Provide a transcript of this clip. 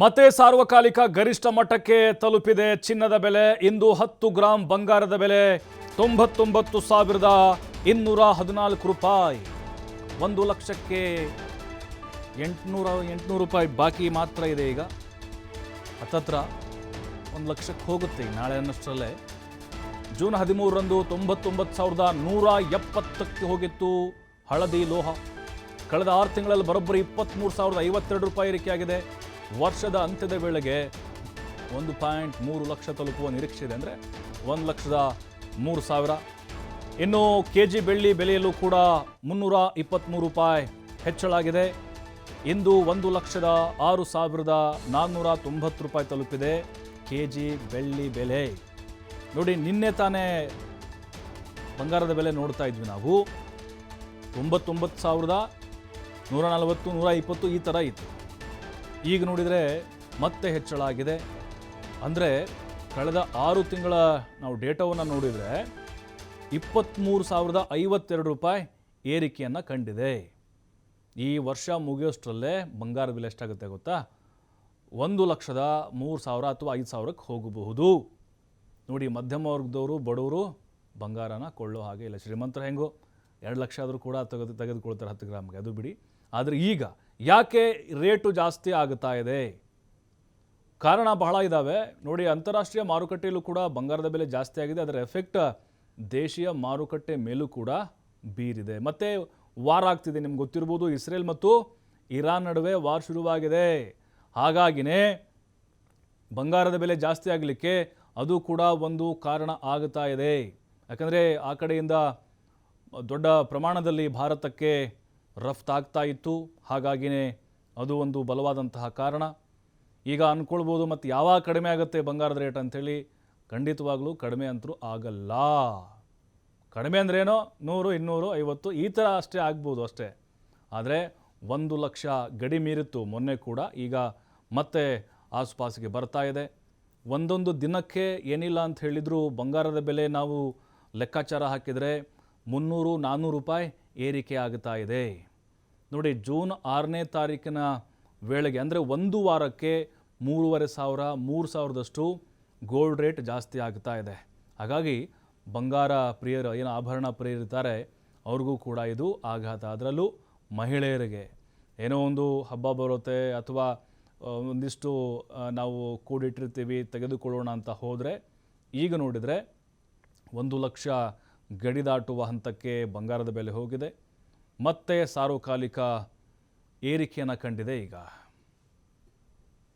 ಮತ್ತೆ ಸಾರ್ವಕಾಲಿಕ ಗರಿಷ್ಠ ಮಟ್ಟಕ್ಕೆ ತಲುಪಿದೆ ಚಿನ್ನದ ಬೆಲೆ. ಇಂದು ಹತ್ತು ಗ್ರಾಂ ಬಂಗಾರದ ಬೆಲೆ ತೊಂಬತ್ತೊಂಬತ್ತು ಸಾವಿರದ ಇನ್ನೂರ ಹದಿನಾಲ್ಕು ರೂಪಾಯಿ. ಒಂದು ಲಕ್ಷಕ್ಕೆ ಎಂಟುನೂರ, ಎಂಟುನೂರು ರೂಪಾಯಿ ಬಾಕಿ ಮಾತ್ರ ಇದೆ ಈಗ. ಹತ್ತತ್ರ ಒಂದು ಲಕ್ಷಕ್ಕೆ ಹೋಗುತ್ತೆ ನಾಳೆ ಅನ್ನಷ್ಟರಲ್ಲೇ. ಜೂನ್ ಹದಿಮೂರರಂದು ತೊಂಬತ್ತೊಂಬತ್ತು ಸಾವಿರದ ನೂರ ಎಪ್ಪತ್ತಕ್ಕೆ ಹೋಗಿತ್ತು ಹಳದಿ ಲೋಹ. ಕಳೆದ ಆರು ತಿಂಗಳಲ್ಲಿ ಬರೋಬ್ಬರಿ ಇಪ್ಪತ್ತ್ಮೂರು ಸಾವಿರದ ಐವತ್ತೆರಡು ರೂಪಾಯಿ ಏರಿಕೆಯಾಗಿದೆ. ವರ್ಷದ ಅಂತ್ಯದ ವೇಳೆಗೆ ಒಂದು ಪಾಯಿಂಟ್ ಮೂರು ಲಕ್ಷ ತಲುಪುವ ನಿರೀಕ್ಷೆ ಇದೆ ಅಂದರೆ ಒಂದು ಲಕ್ಷದ ಮೂರು ಸಾವಿರ. ಇನ್ನು ಕೆ ಜಿ ಬೆಳ್ಳಿ ಬೆಲೆಯಲ್ಲೂ ಕೂಡ ಮುನ್ನೂರ ಇಪ್ಪತ್ತ್ಮೂರು ರೂಪಾಯಿ ಹೆಚ್ಚಳಾಗಿದೆ ಇಂದು ಒಂದು ಲಕ್ಷದ ಆರು ಸಾವಿರದ ನಾನ್ನೂರ ತೊಂಬತ್ತು ರೂಪಾಯಿ ತಲುಪಿದೆ ಕೆ ಜಿ ಬೆಳ್ಳಿ ಬೆಲೆ. ನೋಡಿ, ನಿನ್ನೆ ತಾನೇ ಬಂಗಾರದ ಬೆಲೆ ನೋಡ್ತಾ ಇದ್ವಿ ನಾವು. ತೊಂಬತ್ತೊಂಬತ್ತು ಸಾವಿರದ ನೂರ ನಲವತ್ತು, ನೂರ ಇಪ್ಪತ್ತು ಈ ಥರ ಇತ್ತು. ಈಗ ನೋಡಿದರೆ ಮತ್ತೆ ಹೆಚ್ಚಳ ಆಗಿದೆ. ಅಂದರೆ ಕಳೆದ ಆರು ತಿಂಗಳ ನಾವು ಡೇಟಾವನ್ನು ನೋಡಿದರೆ ಇಪ್ಪತ್ತ್ಮೂರು ಸಾವಿರದ ಐವತ್ತೆರಡು ರೂಪಾಯಿ ಏರಿಕೆಯನ್ನು ಕಂಡಿದೆ. ಈ ವರ್ಷ ಮುಗಿಯೋಷ್ಟರಲ್ಲೇ ಬಂಗಾರ ಬೆಲೆ ಎಷ್ಟಾಗುತ್ತೆ ಗೊತ್ತಾ? ಒಂದು ಲಕ್ಷದ ಮೂರು ಸಾವಿರ ಅಥವಾ ಐದು ಸಾವಿರಕ್ಕೆ ಹೋಗಬಹುದು. ನೋಡಿ ಮಧ್ಯಮ ವರ್ಗದವರು, ಬಡವರು ಬಂಗಾರನ ಕೊಳ್ಳೋ ಹಾಗೆ ಇಲ್ಲ. ಶ್ರೀಮಂತರು ಹೆಂಗೋ? ಎರಡು ಲಕ್ಷ ಆದರೂ ಕೂಡ ತೆಗೆದು ತೆಗೆದುಕೊಳ್ತಾರೆ ಹತ್ತು ಗ್ರಾಮ್ಗೆ, ಅದು ಬಿಡಿ. ಆದರೆ ಈಗ ಯಾಕೆ ರೇಟು ಜಾಸ್ತಿ ಆಗುತ್ತಾ ಇದೆ? ಕಾರಣ ಬಹಳ ಇದ್ದಾವೆ ನೋಡಿ, ಅಂತಾರಾಷ್ಟ್ರೀಯ ಮಾರುಕಟ್ಟೆಯಲ್ಲೂ ಕೂಡ ಬಂಗಾರದ ಬೆಲೆ ಜಾಸ್ತಿ ಆಗಿದೆ. ಅದರ ಎಫೆಕ್ಟ್ ದೇಶೀಯ ಮಾರುಕಟ್ಟೆ ಮೇಲೂ ಕೂಡ ಬೀರಿದೆ. ಮತ್ತು ವಾರ್ ಆಗ್ತಿದೆ, ನಿಮ್ಗೆ ಗೊತ್ತಿರ್ಬೋದು, ಇಸ್ರೇಲ್ ಮತ್ತು ಇರಾನ್ ನಡುವೆ ವಾರ್ ಶುರುವಾಗಿದೆ. ಹಾಗಾಗಿನೇ ಬಂಗಾರದ ಬೆಲೆ ಜಾಸ್ತಿ ಆಗಲಿಕ್ಕೆ ಅದು ಕೂಡ ಒಂದು ಕಾರಣ ಆಗುತ್ತಾ ಇದೆ. ಯಾಕಂದರೆ ಆ ಕಡೆಯಿಂದ ದೊಡ್ಡ ಪ್ರಮಾಣದಲ್ಲಿ ಭಾರತಕ್ಕೆ ರಫ್ತಾಗ್ತಾ ಇತ್ತು. ಹಾಗಾಗಿಯೇ ಅದು ಒಂದು ಬಲವಾದಂತಹ ಕಾರಣ. ಈಗ ಅಂದ್ಕೊಳ್ಬೋದು ಮತ್ತು ಯಾವಾಗ ಕಡಿಮೆ ಆಗುತ್ತೆ ಬಂಗಾರದ ರೇಟ್ ಅಂಥೇಳಿ ಖಂಡಿತವಾಗ್ಲೂ ಕಡಿಮೆ ಅಂತರೂ ಆಗಲ್ಲ. ಕಡಿಮೆ ಅಂದ್ರೇನೋ ನೂರು, ಇನ್ನೂರು, ಐವತ್ತು ಈ ಥರ ಅಷ್ಟೇ ಆಗ್ಬೋದು ಅಷ್ಟೇ. ಆದರೆ ಒಂದು ಲಕ್ಷ ಗಡಿ ಮೀರಿತ್ತು ಮೊನ್ನೆ ಕೂಡ. ಈಗ ಮತ್ತೆ ಆಸುಪಾಸಿಗೆ ಬರ್ತಾ ಇದೆ. ಒಂದೊಂದು ದಿನಕ್ಕೆ ಏನಿಲ್ಲ ಅಂತ ಹೇಳಿದರೂ ಬಂಗಾರದ ಬೆಲೆ ನಾವು ಲೆಕ್ಕಾಚಾರ ಹಾಕಿದರೆ ಮುನ್ನೂರು, ನಾನ್ನೂರು ರೂಪಾಯಿ ಏರಿಕೆ ಆಗ್ತಾ ಇದೆ. ನೋಡಿ, ಜೂನ್ ಆರನೇ ತಾರೀಕಿನ ವೇಳೆಗೆ, ಅಂದರೆ ಒಂದು ವಾರಕ್ಕೆ ಮೂರುವರೆ ಸಾವಿರ, ಮೂರು ಸಾವಿರದಷ್ಟು ಗೋಲ್ಡ್ ರೇಟ್ ಜಾಸ್ತಿ ಆಗ್ತಾ ಇದೆ. ಹಾಗಾಗಿ ಬಂಗಾರ ಪ್ರಿಯರು, ಏನು ಆಭರಣ ಪ್ರಿಯರಿದ್ದಾರೆ ಅವ್ರಿಗೂ ಕೂಡ ಇದು ಆಘಾತ. ಅದರಲ್ಲೂ ಮಹಿಳೆಯರಿಗೆ ಏನೋ ಒಂದು ಹಬ್ಬ ಬರುತ್ತೆ, ಅಥವಾ ಒಂದಿಷ್ಟು ನಾವು ಕೂಡಿಟ್ಟಿರ್ತೀವಿ, ತೆಗೆದುಕೊಳ್ಳೋಣ ಅಂತ ಹೋದರೆ, ಈಗ ನೋಡಿದರೆ ಒಂದು ಲಕ್ಷ ಗಡಿ ದಾಟುವ ಹಂತಕ್ಕೆ ಬಂಗಾರದ ಬೆಲೆ ಹೋಗಿದೆ. ಮತ್ತೆ ಸಾರ್ವಕಾಲಿಕ ಏರಿಕೆಯನ್ನು ಕಂಡಿದೆ ಈಗ.